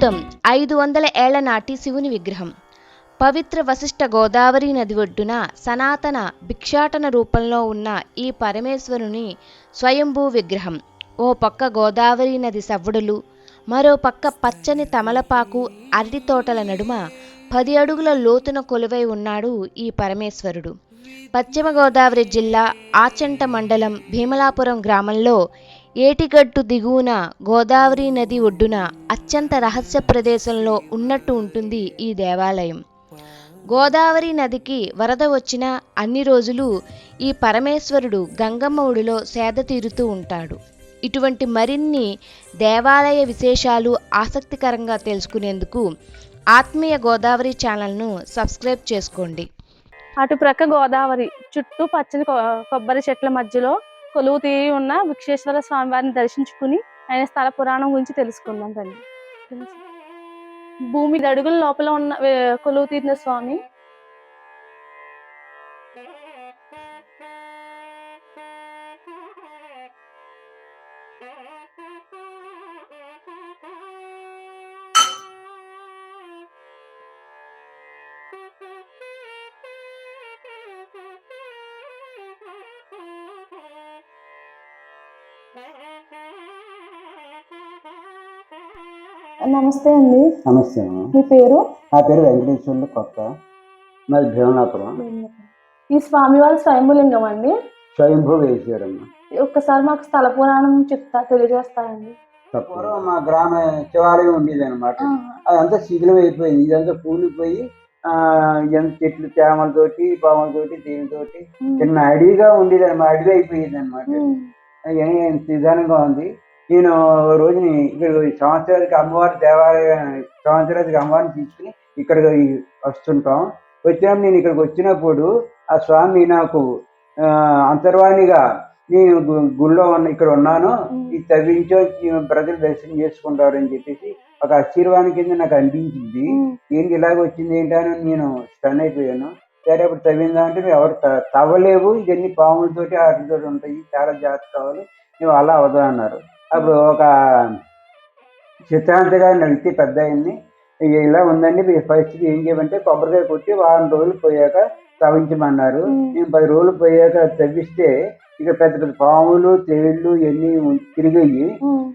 అద్భుతం. ఐదు వందల ఏళ్ళ నాటి శివుని విగ్రహం. పవిత్ర వశిష్ఠ గోదావరి నది ఒడ్డున సనాతన భిక్షాటన రూపంలో ఉన్న ఈ పరమేశ్వరుని స్వయంభూ విగ్రహం. ఓ పక్క గోదావరి నది సవ్వడులు మరో పక్క పచ్చని తమలపాకు అరటి తోటల నడుమ పది అడుగుల లోతున కొలువై ఉన్నాడు ఈ పరమేశ్వరుడు. పశ్చిమ గోదావరి జిల్లా ఆచంట మండలం భీమలాపురం గ్రామంలో ఏటిగట్టు దిగువన గోదావరి నది ఒడ్డున అత్యంత రహస్య ప్రదేశంలో ఉన్నట్టు ఉంటుంది ఈ దేవాలయం. గోదావరి నదికి వరద వచ్చిన అన్ని రోజులు ఈ పరమేశ్వరుడు గంగమ్మ ఒడిలో సేద తీరుతూ ఉంటాడు. ఇటువంటి మరిన్ని దేవాలయ విశేషాలు ఆసక్తికరంగా తెలుసుకునేందుకు ఆత్మీయ గోదావరి ఛానల్ను సబ్స్క్రైబ్ చేసుకోండి. అటు ప్రక్క గోదావరి చుట్టూ పచ్చని కొ- కొబ్బరి చెట్ల మధ్యలో కొలువు తీరి ఉన్న విక్షేశ్వర స్వామి వారిని దర్శించుకుని ఆయన స్థల పురాణం గురించి తెలుసుకుందాం రండి. భూమి అడుగుల లోపల ఉన్న కొలువు తీరిన స్వామి నమస్తే అండి. నమస్తే. మీ పేరు? నా పేరు వెంకటేశ్వర్లు కొత్త. మాది భీమనాపురం. ఈ స్వామి వారి స్వయంభులింగం అండి. స్వయంభూ వేసారమ్మ ఒక్కసారి మాకు స్థల పురాణం చెప్తా తెలియజేస్తారండి పూర్వం మా గ్రామ శివాలయం ఉండేది అనమాట అదంతా శిథిలం అయిపోయింది. ఇదంతా కూలిపోయి ఎంత చెట్లు తేమలతోటి పాములతోటి దీనితోటి చిన్న అడవిగా ఉండేది అనమాట అడవి అయిపోయింది అనమాట నిదానంగా ఉంది. నేను రోజుని ఇక్కడ సంవత్సరానికి అమ్మవారి దేవాలయం సంవత్సరానికి అమ్మవారిని తీసుకుని ఇక్కడ వస్తుంటాం. వచ్చినప్పుడు నేను ఇక్కడికి వచ్చినప్పుడు ఆ స్వామి నాకు అంతర్వాణిగా నేను గుళ్ళో ఉన్న ఇక్కడ ఉన్నాను. ఇది తవ్వించో ప్రజలు దర్శనం చేసుకుంటారు అని చెప్పేసి ఒక ఆశీర్వాదం కింద నాకు అనిపించింది. ఏంటి ఇలాగ వచ్చింది ఏంటని నేను స్టన్ అయిపోయాను. సరే అప్పుడు తవ్విందా అంటే నువ్వు ఎవరు తవ్వలేవు. ఇవన్నీ పాములతోటి వాటితో ఉంటాయి. చాలా జాగ్రత్త కావాలి నువ్వు అలా అవదా అన్నారు. అప్పుడు ఒక చిత్రాంత గారిని అడిగితే పెద్ద "ఇ- ఇలా ఉందండి మీ పరిస్థితి ఏం చేయమంటే కొబ్బరికాయ కొట్టి వారం రోజులు పోయాక తవ్వించమన్నారు నేను పది రోజులు పోయాక తవ్విస్తే ఇక పెద్ద పెద్ద పాములు తేళ్ళు ఇవన్నీ తిరిగాయి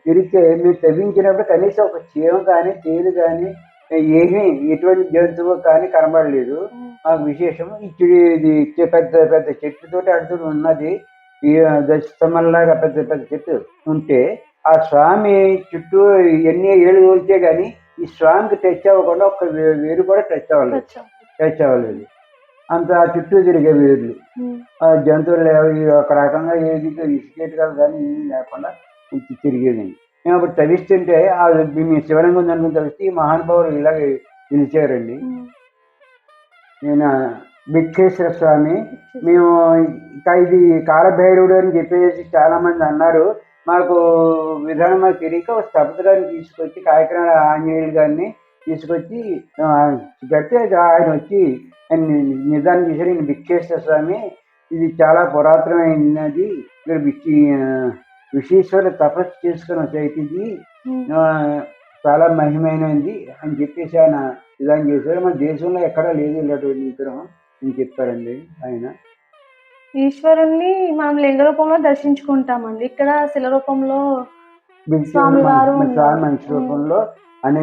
తిరిగితే మీరు తవ్వించినప్పుడు కనీసం ఒక చీమ కానీ తేలు కానీ ఏమీ ఎటువంటి జంతువు కానీ కనబడలేదు. మాకు విశేషం ఇచ్చి పెద్ద పెద్ద చెట్టుతోటి అడుతూ ఉన్నది. ఈ దశమల్లాగా పెద్ద పెద్ద చెట్టు ఉంటే ఆ స్వామి చుట్టూ ఎన్ని ఏళ్ళు తోలితే కానీ ఈ స్వామికి టచ్ అవ్వకుండా ఒక వేరు కూడా టచ్ అవ్వలేదు. టచ్ అవ్వలేదు. అంత చుట్టూ తిరిగే వేర్లు. ఆ జంతువులు ఒక రకంగా ఏది ఇసుకేటుగా కానీ ఏమీ లేకుండా తిరిగేదండి మేము అప్పుడు తవ్విస్తుంటే ఆ మీ శివలింగం ఉందనుకుని తవ్విస్తే ఈ మహానుభావులు ఇలాగే పిలిచారండి నేను భిక్షేశ్వర స్వామి. మేము ఇంకా ఇది కాలభైరవుడు అని చెప్పేసి చాలా మంది అన్నారు. మాకు విధానం మాకు తెలియక ఒక స్థపతి గారిని తీసుకొచ్చి కాయకరాల ఆంజనేయులు గారిని తీసుకొచ్చి కడితే ఆయన వచ్చి నిదానం చేశారు. ఈయన భిక్షేశ్వర స్వామి ఇది చాలా పురాతనమైనది. ఇక్కడ భిక్షి ఆ, విశ్వేశ్వర తపస్సు చేసుకున్న సైట్ ఇది. చాలా మహిమైనది అని చెప్పేసి ఆయన విధానం చేశారు. మన దేశంలో ఎక్కడా లేదు ఇలాంటి విగ్రహం. అని చెప్పారండి ఆయన? ఈశ్వరుణ్ణి మనం లింగ రూపంలో దర్శించుకుంటామండి. ఇక్కడ శిల రూపంలో స్వామివారు స్వామి. మనిషి రూపంలో అనే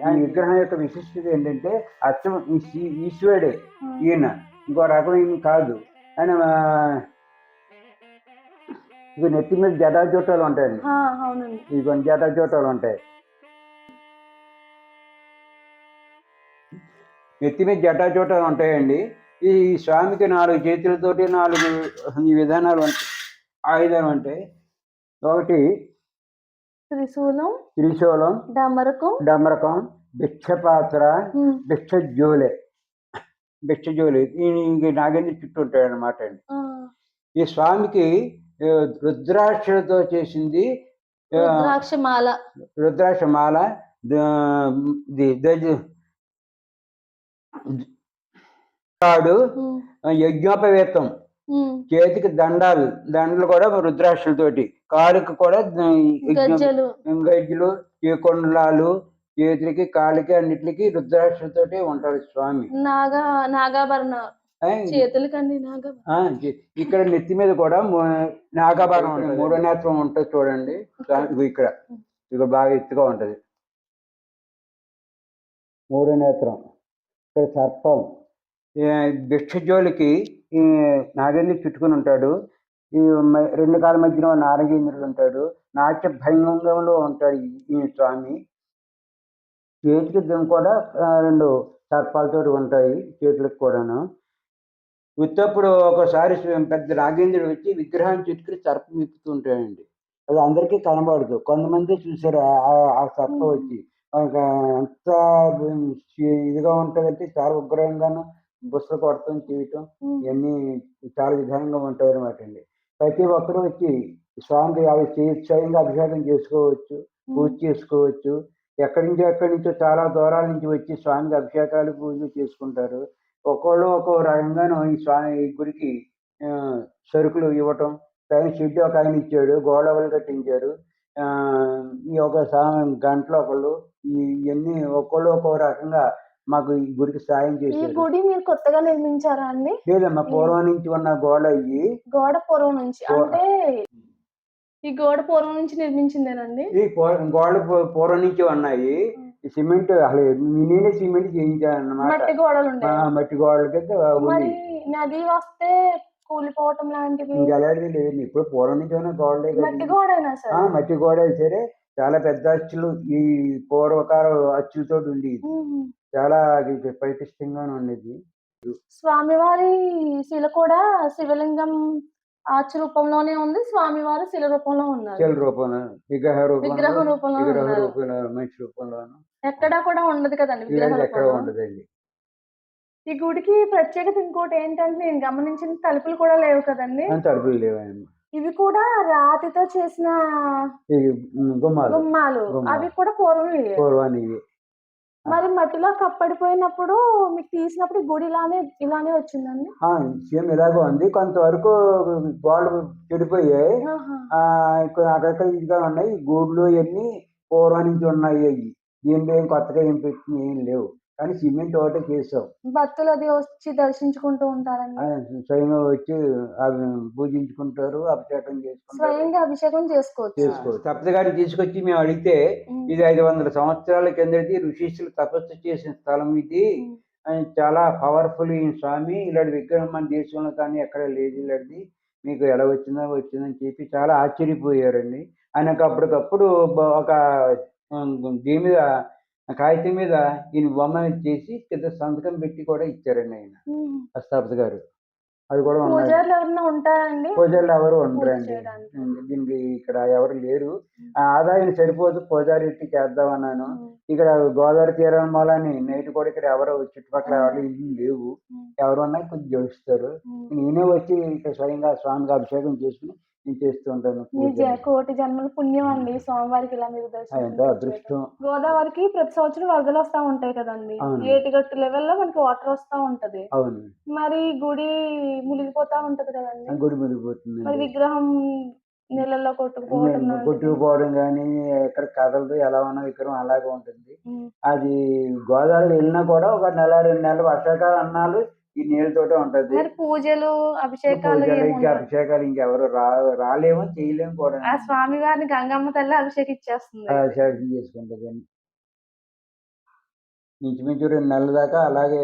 ఆ విగ్రహం యొక్క విశిష్టత ఏంటంటే అచ్చం ఈశ్వరుడే. ఈయన. ఇంకో రకం ఈయన కాదు. ఆయన ఇక నెత్తి మీద జటాజోటాలు ఉంటాయండి. ఆ, అవునండి. ఇవి కొన్ని జటాజోటాలు ఉంటాయి. నెత్తి మీద జటాజోటాలు ఉంటాయండి. ఈ స్వామికి నాలుగు చేతులతోటి నాలుగు ఈ విధానాలు ఆయుధాలు ఉంటాయి. ఒకటి త్రిశూలం త్రిశూలం డమరకం డమరకం భిక్షపాత్ర ఉమ్, భిక్ష జోలే భిక్ష జోలే ఈ నాగేంద్ర చుట్టూ ఉంటాడు అనమాట అండి. ఈ స్వామికి రుద్రాక్షలతో చేసింది ఆ, రుద్రాక్ష మాల రుద్రాక్ష మాల ద- ఇది దజ- తాడు యజ్ఞోపవేతం చేతికి దండాలు దండలు కూడా రుద్రాక్షలతోటి కాలుకి కూడా గజ్జలు. ఈ కొండలాలు చేతులకి కాళ్ళకి అన్నిటికి రుద్రాక్షతోటి ఉంటాడు స్వామి. నాగా నాగాభరణ. చేతులకండి ఇక్కడ నెత్తి మీద కూడా నాగాభరణం ఉంటుంది. మూడో నేత్రం ఉంటుంది చూడండి. ఇక్కడ. ఇక బాగా ఎత్తుగా ఉంటది. మూడో నేత్రం ఇక్కడ సర్పం. భిక్షజోలికి ఈ నాగేంద్ర చుట్టుకుని ఉంటాడు. ఈ మ- రెండు కాల మధ్యన నారగేంద్రుడు ఉంటాడు. నాట్య భయంగంలో ఉంటాడు ఈ- స్వామి. చేతికి దిం కూడా రెండు సర్పాలతో ఉంటాయి చేతులకు కూడాను. ఉత్తప్పుడు ఒకసారి పెద్ద నాగేంద్రుడు వచ్చి విగ్రహాన్ని చుట్టుకుని సర్పం విప్పుతూ ఉంటాడండి. అది అందరికీ కనబడదు. కొంతమంది చూసారు ఆ- ఆ- సర్పం వచ్చి. ఎంత ఇదిగా ఉంటుందంటే చాలా ఉగ్రంగాను బుసలు కొడతాం చేయటం ఇవన్నీ చాలా విధానంగా ఉంటాయి అనమాట అండి. ప్రతి ఒక్కరూ వచ్చి స్వామికి అవి స్వయంగా అభిషేకం చేసుకోవచ్చు పూజ చేసుకోవచ్చు. ఎక్కడి నుంచో ఎక్కడి నుంచో చాలా దూరాల నుంచి వచ్చి స్వామికి అభిషేకాలు పూజలు చేసుకుంటారు. ఒక్కోళ్ళు ఒక్కో రకంగాను ఈ స్వామి ఈ గుడికి సరుకులు ఇవ్వటం పైన షెడ్ ఒక ఆయన ఇచ్చాడు గోడవలు కట్టించారు ఈ ఒక గంటలో ఒకళ్ళు ఈ- ఇవన్నీ ఒక్కోళ్ళు ఒక్కో రకంగా మాకు ఈ గుడికి సాయం ఈ చేశారు. గుడి మీరు కొత్తగా నిర్మించారా అండి? లేదమ్మా పూర్వం నుంచి ఉన్న గోడ అయ్యి గోడ పూర్వం నుంచి. గో- అంటే ఈ గోడ పూర్వం నుంచి నిర్మించిందేనండి? ఈ పూ- గోడలు పూ- పూర్వం నుంచి ఉన్నాయి. ఈ సిమెంట్ అసలు నేనే సిమెంట్ చేయించాను మట్టి గోడలు ఆ, ఉండేవి మట్టి గోడలకైతే మరి ఉంది. నది వస్తే కూలిపోవటం లాంటివి ఇంకెలాంటిది లేదండి ఇప్పుడు పూర్వం నుంచి ఉన్న గోడలే మట్టి కదండి. గోడైనా ఆ, సార్ మట్టి గోడ సరే చాలా పెద్ద అచ్చులు. ఈ పూర్వకాల అచ్చులతో ఉండేది. చాలా అది పటిష్టంగానే ఉండేది. స్వామివారి శిల కూడా శివలింగం ఆచ రూపంలోనే ఉంది. స్వామివారు శిల రూపంలో ఉన్నారు. చల్ రూపంలో విగ్రహ విగ్రహ రూపంలో రూపంలో విగ్రహ రూపంలో మనిషి రూపంలోను. ఎక్కడా కూడా ఉండదు కదండి విగ్రహ ఎక్కడ రూపంలో. ఉండదండి. ఈ గుడికి ప్రత్యేకత ఇంకోటి ఏంటంటే నేను గమనించిన తలుపులు కూడా లేవు కదండి. తలుపులు లేవండి. ఇవి కూడా రాతితో చేసిన గుమ్మాలు. గుమ్మాలు. అవి కూడా పూర్వం పూర్వానికి మరి మట్టిలో కప్పడిపోయినప్పుడు మీకు తీసినప్పుడు గుడి ఇలానే ఇలానే వచ్చిందండి? సేమ్ ఇలాగో ఉంది. కొంతవరకు గోడలు చెడిపోయాయి. అక్కడక్కడ ఇదిగా ఉన్నాయి. గూడ్లు ఇవన్నీ పూర్వం నుంచి ఉన్నాయి. అవి దీంట్లో ఏం కొత్తగా ఏం పెట్టిన ఏం లేవు. కానీ సిమెంట్ ఒకటే చేసాం. భక్తులు అది వచ్చి దర్శించుకుంటూ ఉంటారండి. ఆ, స్వయంగా వచ్చి అవి పూజించుకుంటారు అభిషేకం చేసుకుంటారు. స్వయంగా అభిషేకం చేసుకోవచ్చు? చేసుకో తప్పదు గారిని తీసుకొచ్చి మేము అడిగితే. ఇది ఐదు వందల సంవత్సరాల కిందటి ఋషిష్యులు తపస్సు చేసిన స్థలం ఇది. చాలా పవర్ఫుల్ ఈ స్వామి. ఇలాంటి విగ్రహం మన దేశంలో కానీ ఎక్కడ లేదు ఇలాంటిది. మీకు ఎలా వచ్చిందో వచ్చిందని చెప్పి చాలా ఆశ్చర్యపోయారండి. ఆయనకు అప్పటికప్పుడు ఒక దీని మీద కాగితం మీద ఈయన బొమ్మ చేసి పెద్ద సంతకం పెట్టి కూడా ఇచ్చారండి ఆయన. అస్తాపతి గారు. అది కూడా ఉంటారండి? పూజారులు ఎవరు ఉండరండి. దీనికి ఇక్కడ ఎవరు లేరు. ఆ ఆదాయం సరిపోదు పూజారి ఇంటి చేద్దాం అన్నాను. ఇక్కడ గోదావరి తీరం మూలని నైట్ కూడా ఇక్కడ ఎవరు చుట్టుపక్కల ఎవరు ఇల్లు లేవు. ఉమ్. ఎవరు ఉన్నా కొంచెం జోడిస్తారు. నేనే వచ్చి ఇక్కడ స్వయంగా స్వామికి అభిషేకం చేసుకుని నేను చేస్తూ ఉంటాను మీ పూజ జ- కోటి జన్మల పుణ్యం అండి స్వామివారికి ఇలా మీరు దర్శనం గోదావరికి ప్రతి సంవత్సరం వరదలు వస్తా ఉంటాయి కదండి. ఏటిగట్టు లెవెల్లో మనకి వాటర్ వస్తా ఉంటది. అవును. మరి గుడి మునిగిపోతా ఉంటది కదండి. గుడి మరి ముదిరిపోతుందండి విగ్రహం నీళ్ళల్లో కొట్టుకుపోవటం లాంటిది. కొట్టుకుపోవడం కానీ ఎక్కడ కదలదు ఎలా ఉన్న విగ్రహం అలాగే ఉంటుంది. అది గోదావరి వెళ్ళినా కూడా ఒక నెల రెండు నెలలు వర్షాకాలం అన్నాలు ఈ నీళ్ళతోటే ఉంటది. మరి పూజలు అభిషేకాలు ఇంకా. అభిషేకాలు ఇంకెవరు రాలేము చేయలేము కూడా. ఆ స్వామి వారిని గంగమ్మ తల్లి అభిషేకిచ్చేస్తుంది. అభిషేకం చేసుకుంటది. ఇంచుమించు రెండు నెలల దాకా అలాగే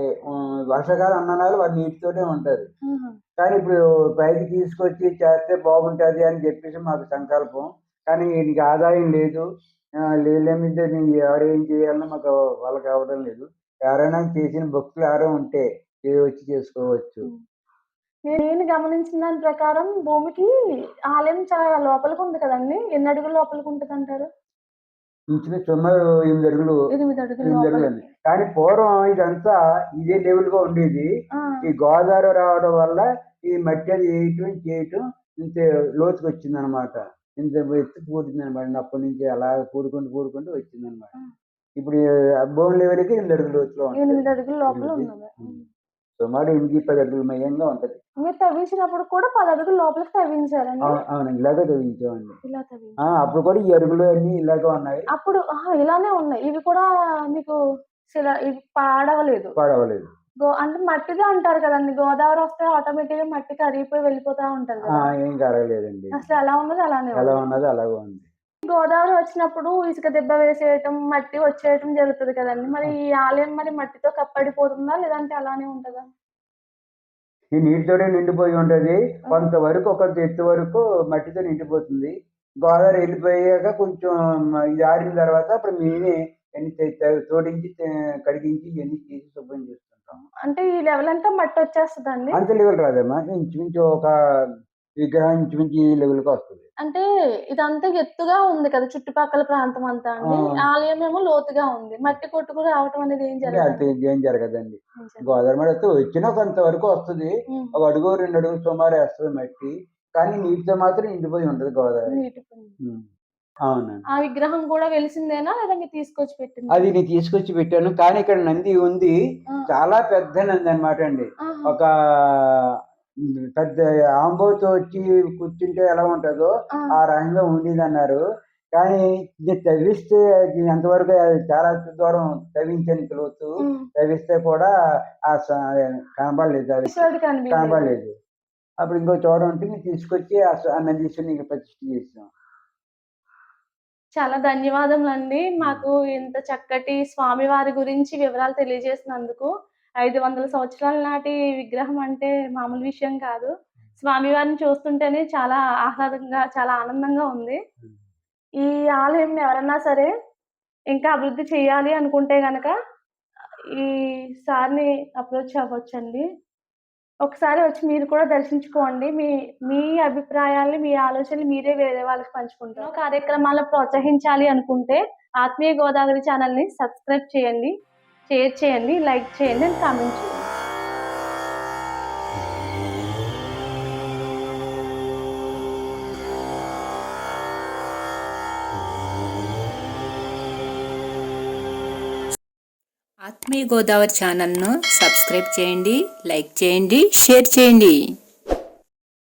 వర్షాకాలం అన్న నెలలు వారి నీటితోనే ఉంటది. కానీ ఇప్పుడు పైకి తీసుకొచ్చి చేస్తే బాగుంటది అని చెప్పేసి మాకు సంకల్పం. కానీ దీనికి ఆదాయం లేదు. నేను ఎవరు ఏం చేయాలన్నా మాకు వాళ్ళకి అవ్వడం లేదు. ఎవరైనా చేసిన భక్తులు ఎవరో ఉంటే ఏ వచ్చి చేసుకోవచ్చు నేను గమనించిన దాని ప్రకారం భూమికి ఆలయం చాలా లోపలికి ఉంది కదండి. ఎన్ని అడుగుల లోపలికి ఉంటుంది అంటారు ఇంచుమించు సుమారు ఎనిమిది అడుగులు ఎనిమిది అడుగుల ఎనిమిది అడుగులు లోపలికి. అండి. కానీ పూర్వం ఇదంతా ఇదే లెవెల్గా ఉండేది. ఆ, ఈ గోదావరి రావడం వల్ల ఈ మట్టి అది వేయటం చేయటం ఇంత లోతుకి వచ్చింది అనమాట ఇంత ఎత్తు కూడింది అనమాట అప్పటి నుంచి అలా కూడుకుంటూ కూడుకుంటూ వచ్చింది అనమాట ఇప్పుడు భూమి లెవెల్కి ఎనిమిది అడుగుల లోతులో ఉంటుంది. ఎనిమిది అడుగుల లోపల. ఉన్నది. సుమారు ఎనిమిది పది అడుగుల మయంగా ఉంటది. మీరు తవ్వించినప్పుడు కూడా పది అడుగులు లోపలికి తవ్వించారండి? అవును ఇలాగే తవ్వించామండి. ఇలా అప్పుడు కూడా ఈ అరుగులు అన్ని ఇలాగే ఉన్నాయి. అప్పుడు ఇలానే ఉన్నాయి. ఇవి కూడా మీకు ఇవి పాడవలేదు. పడవలేదు. గో అంటే మట్టిదే అంటారు కదండి. గోదావరి వస్తే ఆటోమేటిక్గా మట్టి కరిగిపోయి వెళ్ళిపోతా ఉంటది ఏం కరగలేదండి. అసలు ఎలా ఉన్నది అలానే ఎలా. ఉన్నది అలాగే ఉంది. గోదావరి వచ్చినప్పుడు ఇసుక దెబ్బ వేసేయటం మట్టి వచ్చేయటం జరుగుతుంది కదండి. మరి ఈ ఆలయం మరి మట్టితో కప్పడిపోతుందా? లేదంటే అలానే ఉంటుందా? ఈ నీటితోనే నిండిపోయి ఉంటది. కొంతవరకు ఒక ఎత్తు వరకు మట్టితో నిండిపోతుంది. గోదావరి వెళ్ళిపోయాక కొంచెం ఇది ఆరిన తర్వాత అప్పుడు మేమే తోడించి కడిగించి ఇవన్నీ తీసి శుభ్రం చేస్తుంటాం అంటే ఈ లెవెల్ అంతా మట్టి వచ్చేస్తుందండి? అంత లెవెల్ రాదమ్మా. ఇంచుమించు ఒక విగ్రహం ఈ లెవెల్కి వస్తుంది? అంటే ఇదంతా ఎత్తుగా ఉంది కదా చుట్టుపక్కల ప్రాంతం అంతా అండి. ఆలయం ఏమో లోతుగా ఉంది. మట్టి కొట్టుకు రావటం అనేది ఏం జరగదు ఏం జరగదండి. గోదావరి వస్తే వచ్చినా కొంతవరకు వస్తుంది. ఉమ్. ఒక అడుగు రెండు అడుగు సుమారు వేస్తుంది మట్టి. కానీ నీటితో మాత్రం నిండిపోయి ఉంటుంది గోదావరి. అవునండి. ఆ విగ్రహం కూడా వెలిసిందేనా లేదా మీరు తీసుకొచ్చి పెట్టింది? అది నేను తీసుకొచ్చి పెట్టాను. కానీ ఇక్కడ నంది ఉంది. చాలా పెద్ద నంది అన్నమాట అండి. ఒక పెద్ద ఆంబోతో వచ్చి కూర్చుంటే ఎలా ఉంటుందో ఆ. రకంగా ఉండేది అన్నారు కానీ ఇది తవ్విస్తే ఎంతవరకు చాలా దూరం తవ్వించని లోతు తవ్విస్తే కూడా ఆ కనబడలేదు అది. కనబడలేదు. అప్పుడు ఇంకో చోట ఉంటే తీసుకొచ్చి ఆ నందీశ్వరుని ప్రతిష్ఠ చేసాం చాలా ధన్యవాదములండి. మాకు ఇంత చక్కటి స్వామివారి గురించి వివరాలు తెలియజేసినందుకు. ఐదు వందల సంవత్సరాల నాటి విగ్రహం అంటే మామూలు విషయం కాదు. స్వామివారిని చూస్తుంటేనే చాలా ఆహ్లాదంగా చాలా ఆనందంగా ఉంది. ఈ ఆలయం ఎవరన్నా సరే ఇంకా అభివృద్ధి చేయాలి అనుకుంటే గనక ఈ సార్ని అప్రోచ్ అవ్వచ్చండి. ఒకసారి వచ్చి మీరు కూడా దర్శించుకోండి. మీ మీ అభిప్రాయాల్ని మీ ఆలోచనలు మీరే వేరే వాళ్ళకి పంచుకుంటారు. కార్యక్రమాలను ప్రోత్సహించాలి అనుకుంటే ఆత్మీయ గోదావరి ఛానల్ని సబ్స్క్రైబ్ చేయండి. షేర్ చేయండి లైక్ చేయండి అండ్ కామెంట్ చేయండి. ఆత్మీయ గోదావరి ఛానల్ను సబ్స్క్రైబ్ చేయండి లైక్ చేయండి షేర్ చేయండి.